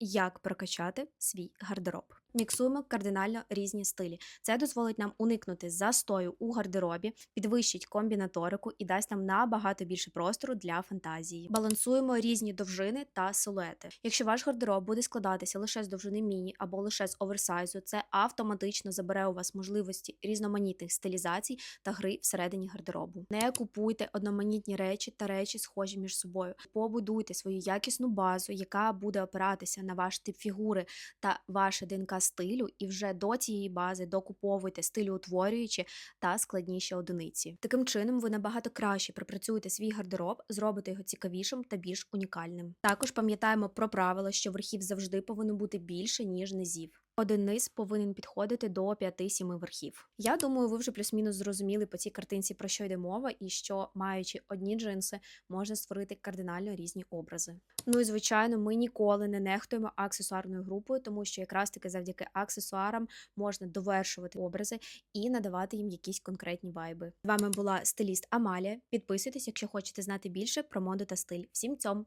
Як прокачати свій гардероб? Міксуємо кардинально різні стилі. Це дозволить нам уникнути застою у гардеробі, підвищить комбінаторику і дасть нам набагато більше простору для фантазії. Балансуємо різні довжини та силуети. Якщо ваш гардероб буде складатися лише з довжини міні або лише з оверсайзу, це автоматично забере у вас можливості різноманітних стилізацій та гри всередині гардеробу. Не купуйте одноманітні речі та речі, схожі між собою. Побудуйте свою якісну базу, яка буде опиратися на ваш тип фігури та ваше ДНК стилю, і вже до цієї бази докуповуйте стилеутворюючі та складніші одиниці. Таким чином, ви набагато краще пропрацюєте свій гардероб, зробите його цікавішим та більш унікальним. Також пам'ятаємо про правило, що верхів завжди повинно бути більше ніж низів. Один низ повинен підходити до 5-7 верхів. Я думаю, ви вже плюс-мінус зрозуміли по цій картинці про що йде мова, і що, маючи одні джинси, можна створити кардинально різні образи. Ну і звичайно, ми ніколи не нехтуємо аксесуарною групою, тому що якраз таки завдяки аксесуарам можна довершувати образи і надавати їм якісь конкретні вайби. З вами була стиліст Амалія. Підписуйтесь, якщо хочете знати більше про моду та стиль. Всім цьом!